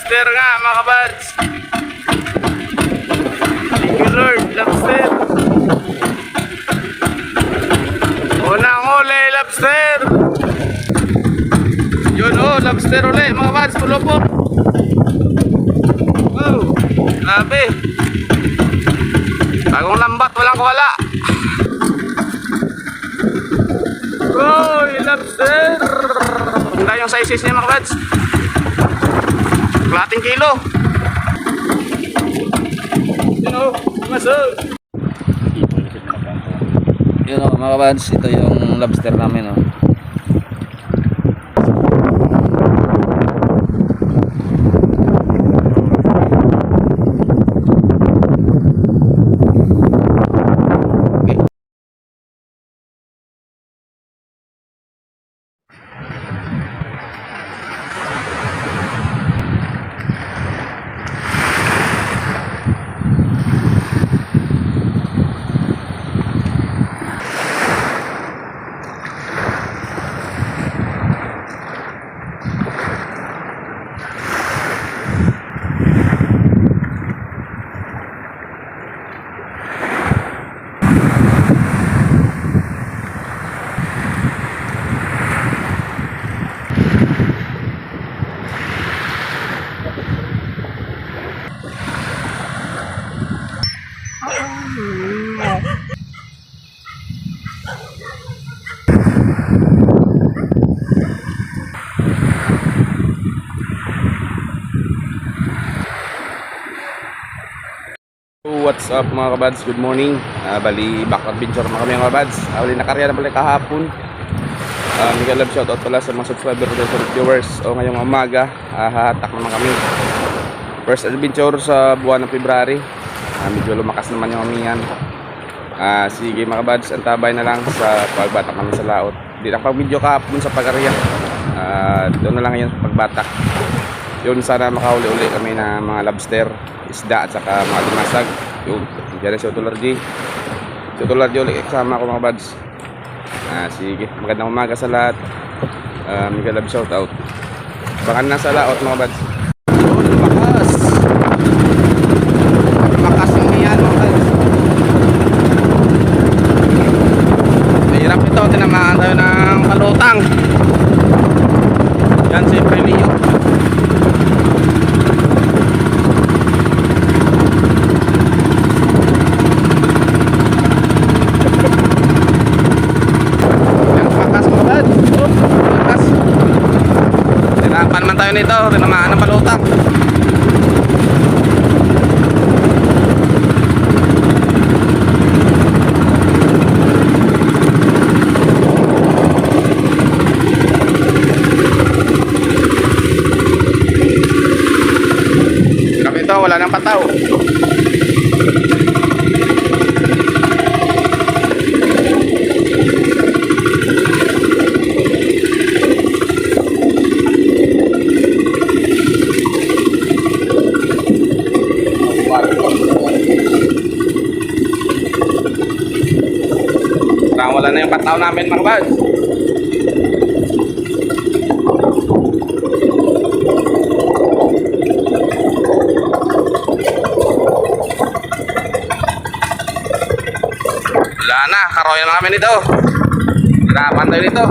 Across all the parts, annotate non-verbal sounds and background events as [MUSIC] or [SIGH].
lobster nga mga kabads. Thank you Lord, lobster. Unang huli, lobster. Yun oh, lobster ulit mga kabads, pulo po. Wow, grabe. Bagong lambat, walang kuwala. Uy, lobster! Ang yung sizes niya mga kabads. Kalating kilo. Yun o, masog. Yun o mga kabads, ito yung lobster namin o. What's up mga kabads? Good morning. Ah, bali, back adventure na kami mga kabads. Uh, bali, nakarya na pala kahapon. Uh, Miguel love shoutout pala sa mga subscriber ko sa viewers. O ngayong umaga, ah, hahatak naman kami. First adventure sa buwan ng February. Ah, medyo lumakas naman yung amihan. Ah, sige mga kabads, antabay na lang sa pagbatak namin sa laot. Di na pag video kahapon sa pag-arya. Ah, doon na lang ngayon sa pagbatak. Yun sana makahuli-uli kami ng mga lobster, isda at saka mga limasag. Yun, dyan na si Otular G. Si Otular G ulit kasama ko mga buds. Ah, sige, magandang umaga sa lahat. Ah, Miguel Love shout out. Baka na sa laot mga buds. Yun, lumakas. Lumakas yung iyan mga buds. Mahirap ito, tinamaan tayo ng kalutang. Yan si Prelio. Yan, pakas mga bad. Oh, pakas. Tinapan man tayo nito. Tinamaan ng palutang. Hirap ito, wala nang pataw. Parang pataw namin mga bad. Wala na, karoyan na kami nito. Hirapan tayo nito.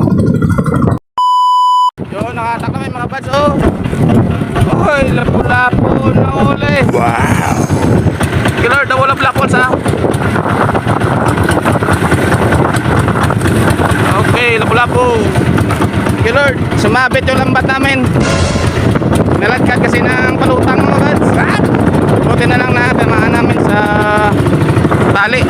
Yo, nakatak kami mga bads, oh. Oy, lapo-lapo na uli. Wow. Killer, daw wala lapon sa. Okay. Killer, sumabit yung lambat namin. Nalagkad kasi ng palutang mga. Ah! Buti na lang na tamaan namin sa tali.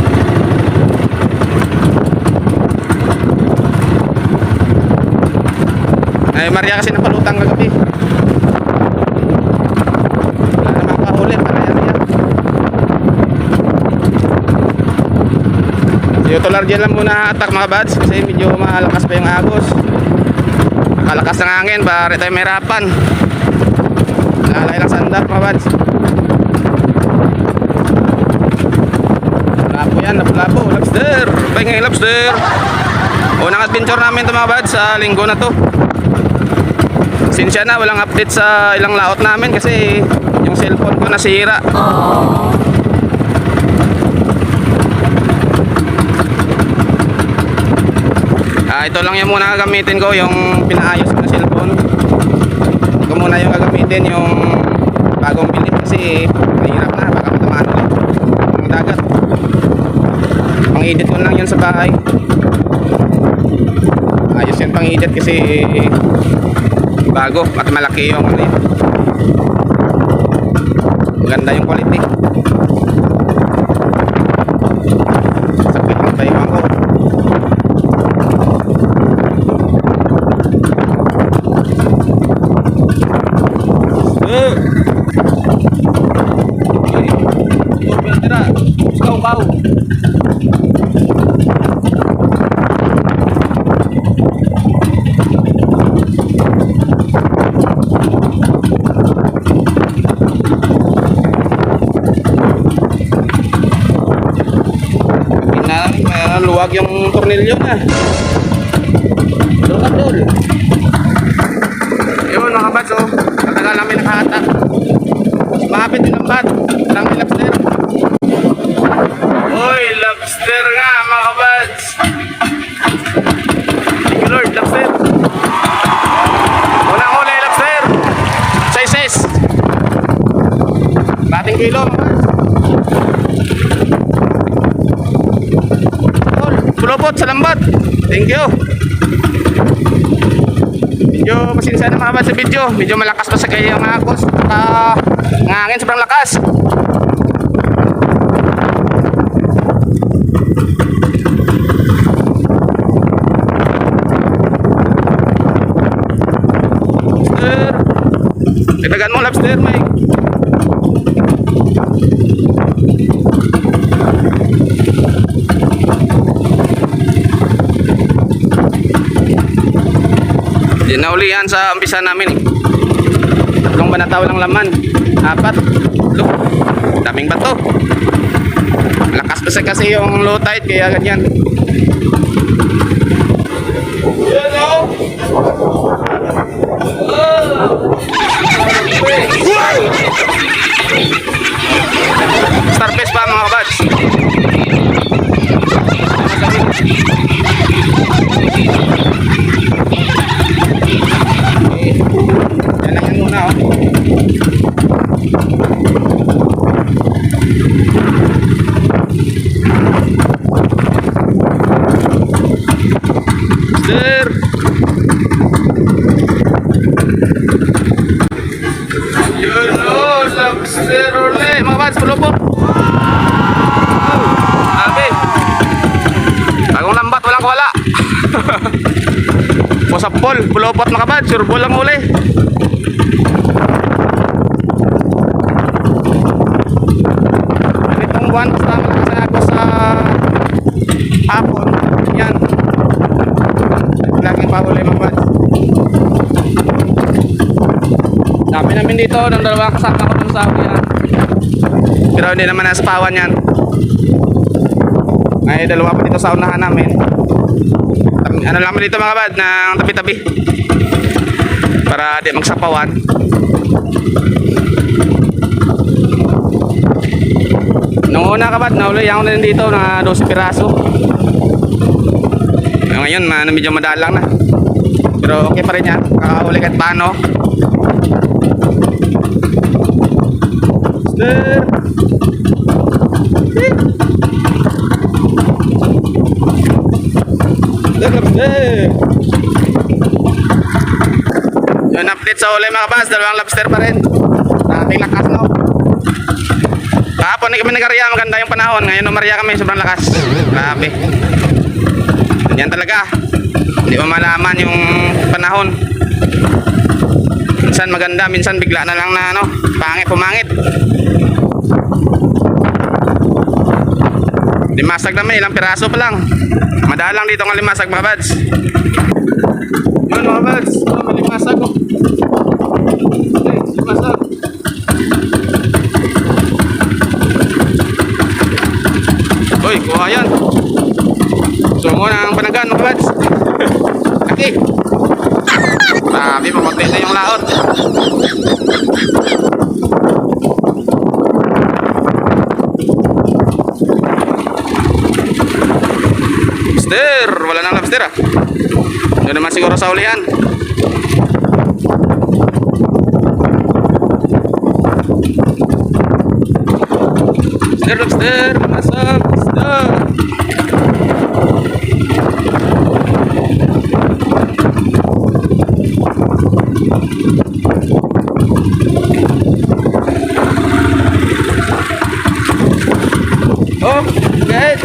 Ay, Maria kasi napalutang kagabi. Wala na makahuli, Maria Maria. Si Utolar dyan lang muna atak mga bads kasi medyo malakas pa yung agos. Nakalakas ng hangin, pare tayo may hirapan. Lalay lang sandal mga bads. Lapo yan, lapo-lapo, lobster. Bay ngayon lobster. Unang adventure namin ito mga bads sa linggo na to. Pasensya na, walang update sa ilang laot namin kasi yung cellphone ko nasira. Ah, ito lang yung muna gagamitin ko, yung pinaayos ko na cellphone. Ito muna yung gagamitin, yung bagong pilit kasi mahirap na, baka matamaan ulit. Ang dagat. Pang-edit ko lang yun sa bahay. Ayos yun pang-edit kasi bago at malaki yung ano yun. Maganda yung quality. Sakit ng tayo ko. Eh. Ay, Scorpion tira. Ikaw, ikaw. Tingnan namin, luwag yung tornilyo na. Doon doon. Yun mga bats oh. Matagal namin nakahatak. Mahapit din ang bat. Lang lobster. Uy, lobster nga mga bats. Lord, lobster. Unang huli, lobster. Sizes. Bating kilo mga bats. Tol, Pulupot sa lambat. Thank you. Medyo pasensya na mga bad sa video. Medyo malakas pa sa kayo ang agos. Uh, ngangin sobrang lakas. Lobster. Dagdagan mo lobster, Mike. Yan naulihan sa umpisa namin eh. Tatlong banataw ng laman. Apat. Look. Daming bato. Malakas kasi kasi yung low tide kaya ganyan. Starfish pa mga kabads. Yan lang yan muna oh. Sir! Yun o, lobster uli. Mga bats, pulo po. Sabi. Bagong lambat, walang wala. [LAUGHS] Pusapol, pulopot mga bats, surbol lang uli. Itong buwan basta malakas ako sa hapon. Yan. Laging pahuli mga buds. Dami namin dito ng dalawang kasama ko sa ako yan. Pero hindi naman nasa pawan yan. May dalawa pa dito sa unahan namin. Ano lang dito mga bad ng tabi-tabi. Para di magsapawan. Nung una ka ba't, nahuli ako na dito na 12 piraso. Ngayon, man, medyo madalang na. Pero okay pa rin yan. Kakahuli kahit paano. Sir! Yun, update sa uli mga bas. Dalawang lobster pa rin. Dating lakas, no? Kahapon kami nag-area, maganda yung panahon. Ngayon umarya kami, sobrang lakas. Grabe. Yan talaga. Hindi mo malaman yung panahon. Minsan maganda, minsan bigla na lang na ano, pangit, pumangit. Limasag naman, ilang piraso pa lang. Madalang dito ng limasag mga bads. Yun mga bads, may limasag. Oh. Okay, limasag. Uy, kuha yan. So, muna ang panagan, mga bads. Okay. Pamag puti na yung laot. Lobster! Wala nang lobster ah. Doon naman siguro sa ulian. Lobster, lobster! Masag! Lobster! Oh, good.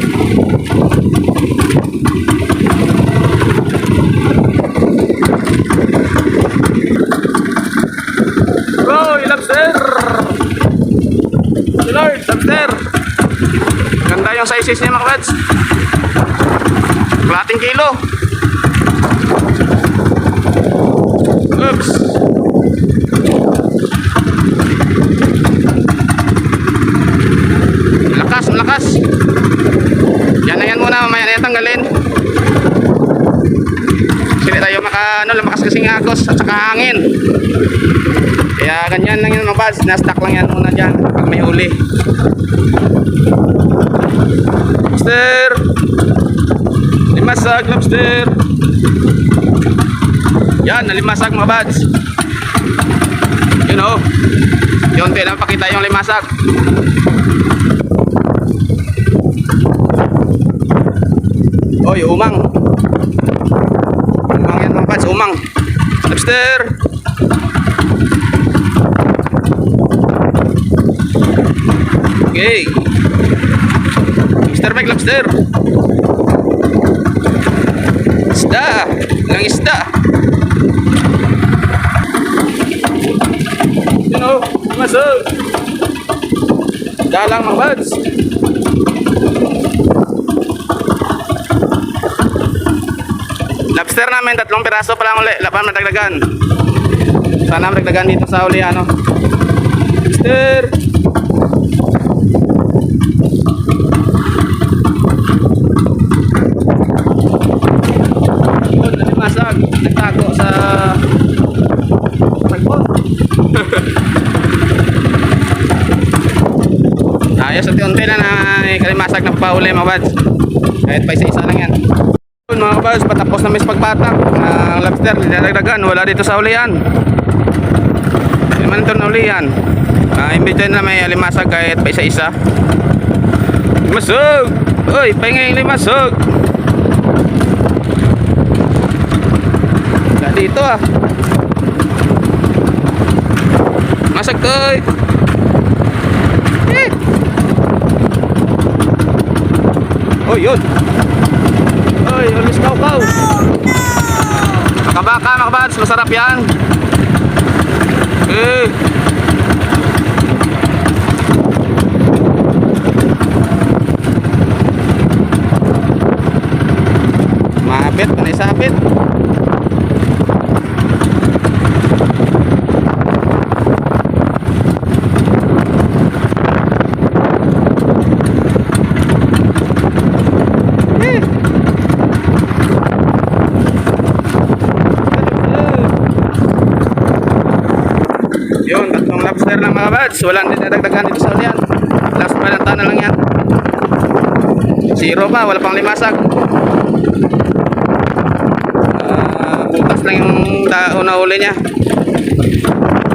Bro, yung lobster! Si Lord, lobster! Ganda yung Kalating kilo. Oops! Lakas, lakas. Yan na yan muna, mamaya na tanggalin. Hindi tayo maka, ano, lumakas kasing agos at saka hangin. Kaya ganyan lang yun mga buds, na-stack lang yan muna dyan pag may huli. Lobster! Limasag, lobster! Yan, nalimasag mga buds. Yun o. Yung lang pakita yung limasag. Oy, umang. Umang yan mga buds, umang. Lobster! Okay. Lobster Mike, lobster. Isda. Lang isda. You know, masog. Dalang mga buds. Lobster namin, tatlong piraso pa lang uli. Lapan madagdagan. Sana madagdagan dito sa uli, ano. Lobster. Yun, nalimasag. Nagtago sa sagbot. [LAUGHS] Ayos, unti-unti na na kalimasag na papauli mga bads. Kahit pa isa-isa lang yan. Mga bads, patapos na mis pagpatak ng lobster. Dinadagdagan, wala dito sa ulian. Naman ito na ulian. Uh, imbitahin na may alimasag kahit pa isa-isa. Limasog! Uy, pahingay limasog! Dito ah. Masag to eh. Oh, yun. Oy, ulis kaw kaw. Makabaka, makabats, masarap yan. Eh. Mapit, panay sapit. Yun, tatlong bads. Walang dinadagdagan dito sa ulian. Last pa lang na lang yan. Zero pa, wala pang limasag. Ah, butas lang yung da- una uli niya.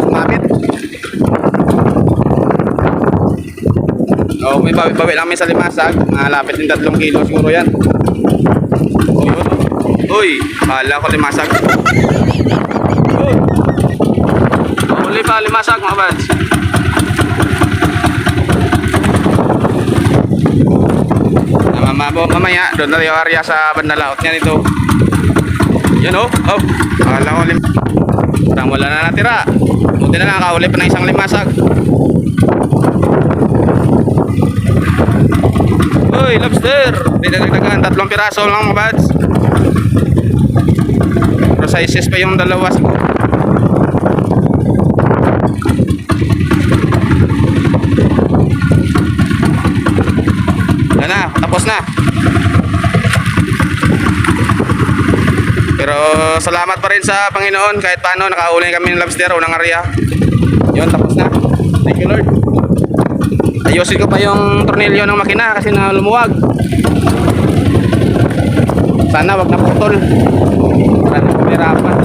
Sumabit. Oh, may bawi-bawi lang may sa limasag. Malapit din tatlong kilo siguro yan. Uy, kala ko limasag. Uy. Uli pa limasag mga bads. Namamabo mamaya doon na yung area sa bandalaot niya nito. Yan oh. Oh. Ko wala na natira. Buti na lang nakahuli pa ng isang limasag. Uy, lobster. Dinadagdagan. Tatlong piraso lang mga bads. Pero sizes pa yung dalawa siguro. Na, tapos na. Pero salamat pa rin sa Panginoon kahit paano nakahuli kami ng lobster unang area. Yun, tapos na. Thank you Lord. Ayusin ko pa yung tornilyo ng makina kasi na lumuwag. Sana wag na putol. Para na pumirapan.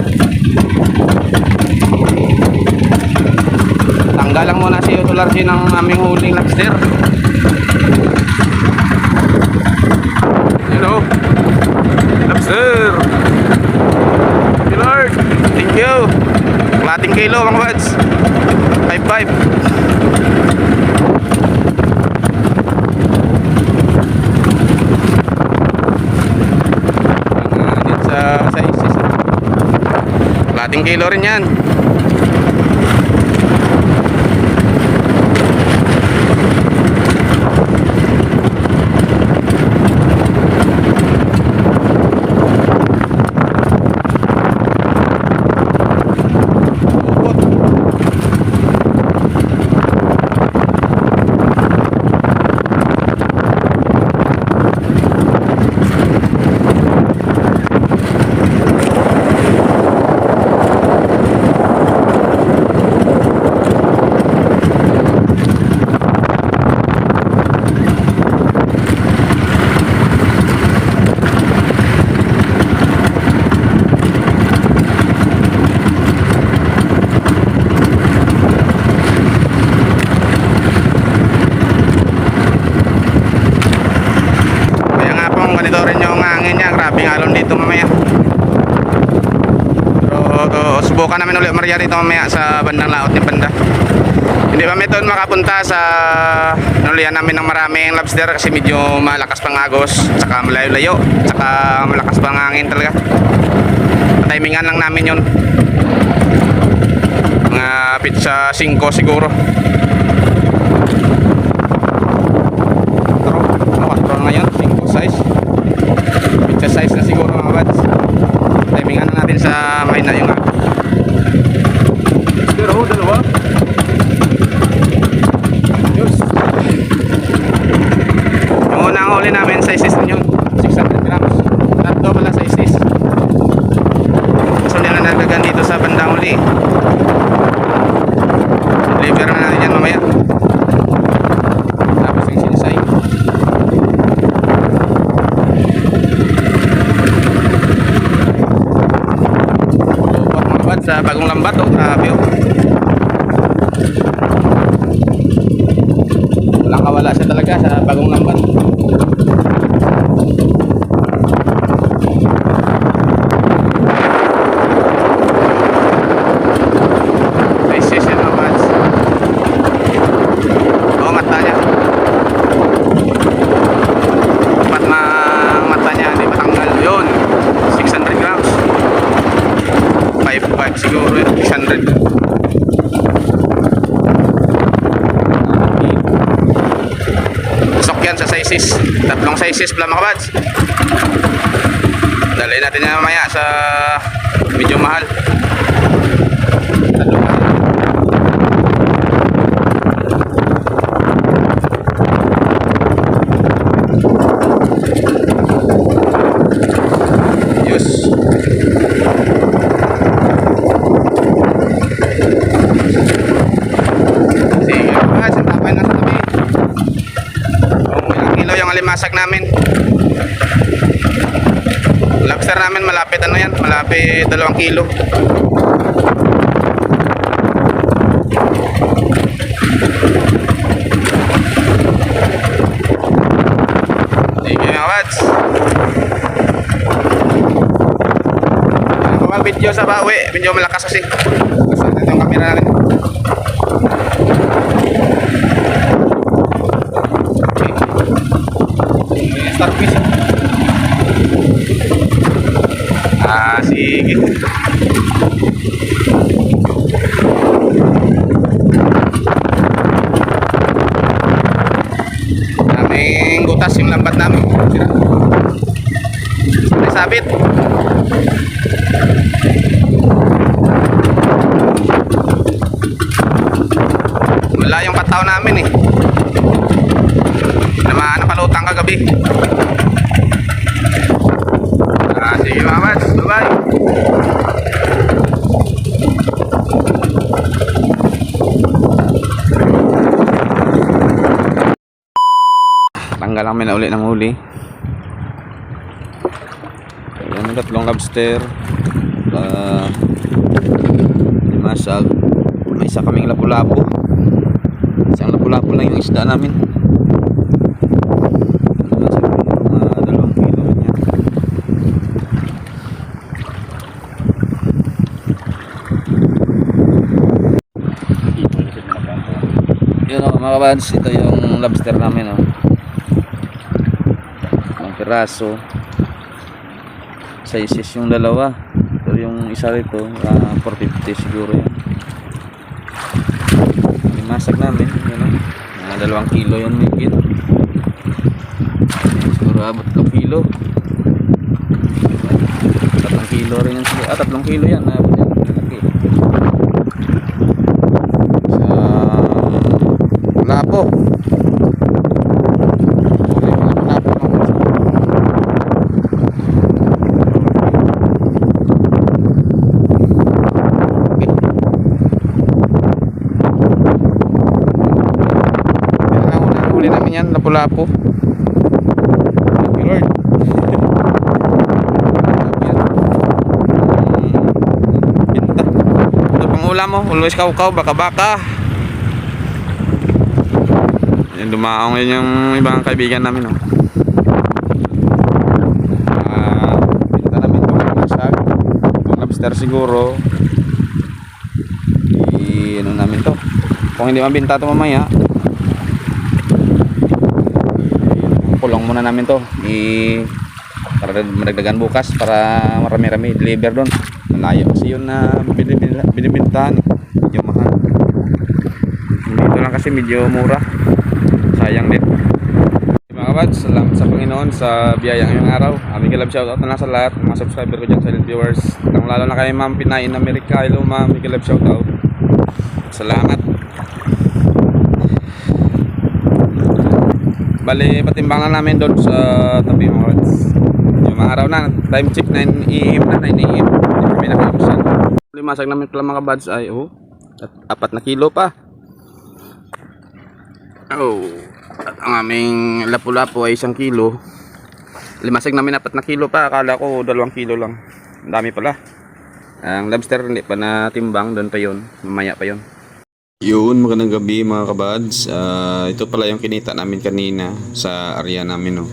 Tanggalan muna si Utularsi ng aming huling lobster. Hello. Lobster. Thank you Lord. Thank you. Klating kilo mga buds. 5-5. Ano sa sa isis. Klating kilo rin yan. Upot. Kaya nga po ganito rin yung hangin niya. Grabe ang alon dito mamaya. Pero uh, subukan namin ulit Maria dito mamaya sa bandang laot ni banda. Hindi kami doon makapunta sa nulian namin ng maraming lobster kasi medyo malakas pang agos, saka malayo-layo, saka malakas pang hangin talaga. Timingan lang namin yun. Mga pizza 5 siguro. Pero, 4 na ngayon, 5 size. Na siguro mga bads. Timingan na natin sa mahina yung agos. Pero, dalawa. Yus. Yung unang huli namin, sizes din yun. 600 grams. Tatlo pala sizes. So, nila nagdagan dito sa bandang huli. Deliver na natin yan mamaya. Tapos yung sinisay. Lupot mga bad sa bagong lambat oh. Grabe oh. Walang kawala siya talaga sa bagong lambat. Nice yes, yan, mga buds. Oo, mata niya. Dapat ma mata niya, hindi matanggal. Yun, 600 grams. 5-5 siguro yun, 600. Pasok yan sa sizes. Sizes pala mga kabads. Dalhin natin yan mamaya sa medyo mahal. Tatlong mahal. Yus. Sige, mga isang tapay na sa tabi. Kung ilang kilo yung alimasag namin. Lobster namin malapit ano yan, malapit dalawang kilo. Sige mga wads. Video sa bawi, medyo malakas kasi. Kasi ito yung camera natin. Starfish. Ah, sige. Daming butas yung lambat namin. Sira. Sabit. Wala yung pataw namin eh. Namaan ang palutang kagabi. Ah, sige mga mads. Bye-bye. Tanggal kami na uli ng huli. Ayan, tatlong lobster. Uh, limasag. May isa kaming lapu-lapu. Isang lapu-lapu lang yung isda namin. Yan. Yun o mga kabads, ito yung lobster namin o. Piraso. Sizes yung dalawa. Pero yung isa rito, ah, 450 siguro yan. Limasag namin, yun o. Mga dalawang kilo yun may kilo. Siguro abot ng kilo. Tatlong kilo rin yan. Ah, tatlong kilo yan. Abot yan. Laki. Sa Lapo. Uli ko lang Lapo mga kabads. Yan ang unang huli yan, lapu-lapu. Thank you Lord. Pinta. Ito pang ulam mo, always kaukaw, baka-baka. Yan, dumaong yun yung ibang kaibigan namin. Oh. Ah, pinta namin itong masag. Itong lobster siguro. I, ano namin to. Kung hindi mabinta to mamaya, muna namin to. I para madagdagan bukas para marami-rami deliver doon. Malayo kasi yun na binibinta, binibintahan medyo mahal dito lang kasi medyo mura. Sayang din. Mga kabads salamat sa Panginoon sa biyaya ngayong araw. Aming kalab shoutout na lang sa lahat. Mga subscriber ko dyan silent viewers. Lalo na kay ma'am Pinay in America hello ma'am. Kalab shoutout. Salamat Bali, patimbangan namin doon sa tabi mga kads. Yung mga araw na, time check 9 AM na, 9 AM. Hindi kami nakaiusan. Limasag namin pala mga kabads ay, oh, at apat na kilo pa. Oh, at ang aming lapu-lapu ay isang kilo. Limasag namin apat na kilo pa, akala ko dalawang kilo lang. Ang dami pala. Ang lobster hindi pa natimbang, doon pa yun. Mamaya pa yun. Yun, magandang gabi mga kabads. Ah, ito pala yung kinita namin kanina sa area namin. No.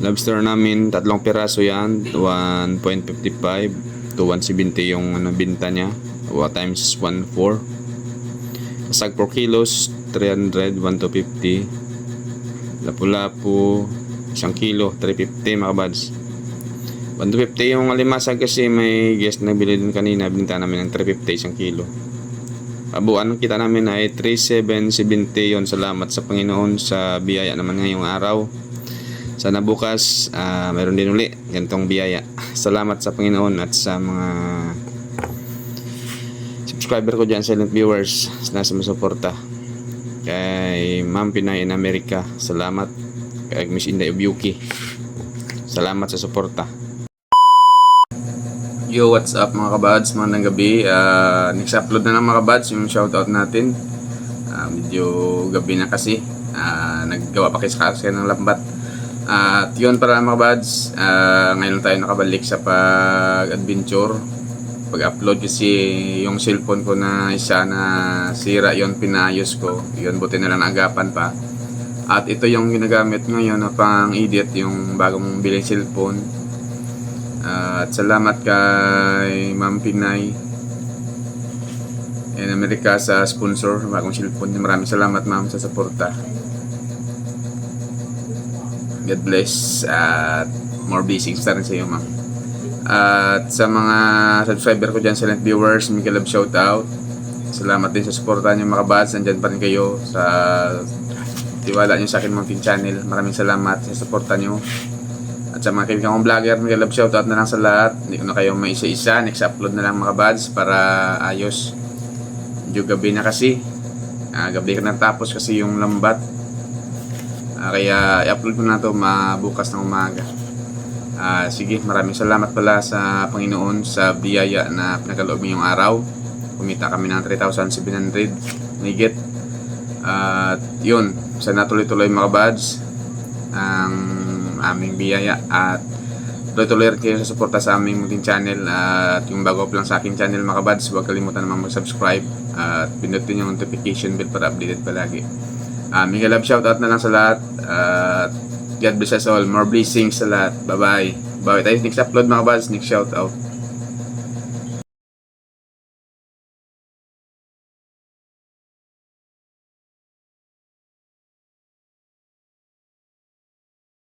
Lobster namin, tatlong piraso yan. 1.55 to 170 yung ano, binta niya. 2 times 1.4. Kasag 4 kilos, 300, 1 to 50. Lapu-lapu, isang kilo, 350 mga kabads. 1 to 50 yung alimasag kasi may guest na bili din kanina. Binta namin ng 350 isang kilo. Abuan kita namin ay 3770 yon Salamat sa Panginoon sa biyaya naman ngayong araw. Sana bukas ah, mayroon din uli ganitong biyaya. [LAUGHS] Salamat sa Panginoon at sa mga subscriber ko dyan, silent viewers na sumusuporta. Kay Ma'am Pinay in America, salamat. Kay Miss Inday Obyuki, salamat sa suporta. Yo, what's up mga kabads? Magandang gabi. Uh, next upload na lang mga kabads yung shoutout natin. Ah, medyo gabi na kasi. Ah, naggawa pa kasi kasi ng lambat. At yun para mga kabads. Ah, ngayon tayo nakabalik sa pag-adventure. Pag-upload kasi yung cellphone ko na isa na sira yon pinayos ko. Yun, buti na lang naagapan pa. At ito yung ginagamit ngayon na pang edit yung bagong biling cellphone. At salamat kay Ma'am Pinay in America sa sponsor bagong cellphone. Maraming salamat ma'am sa suporta. God bless at more blessings na rin sa iyo ma'am. At sa mga subscriber ko dyan, silent viewers, Miguel Love shoutout. Salamat din sa suporta niyo mga kabads. Nandyan pa rin kayo sa tiwala niyo sa akin mountain channel. Maraming salamat sa suporta niyo. At sa mga kaibigan kong vlogger, Miguel Love shoutout na lang sa lahat. Hindi ko na kayo may isa-isa. Next upload na lang mga buds para ayos. Medyo gabi na kasi. Ah, gabi ka natapos kasi yung lambat. Ah, kaya i-upload ko na to mabukas ng umaga. Ah, sige, maraming salamat pala sa Panginoon sa biyaya na pinakaloob yung araw. Kumita kami ng 3,700 higit. At yun, sana tuloy-tuloy mga buds ang aming biyaya at tuloy-tuloy rin kayo sa suporta sa aming munting channel at yung bago lang sa aking channel mga kabads huwag kalimutan naman mag-subscribe at pindutin yung notification bell para updated palagi. Uh, mega love shoutout na lang sa lahat at God bless us all. More blessings sa lahat. Bye bye bawi tayo next upload mga kabads. Next shoutout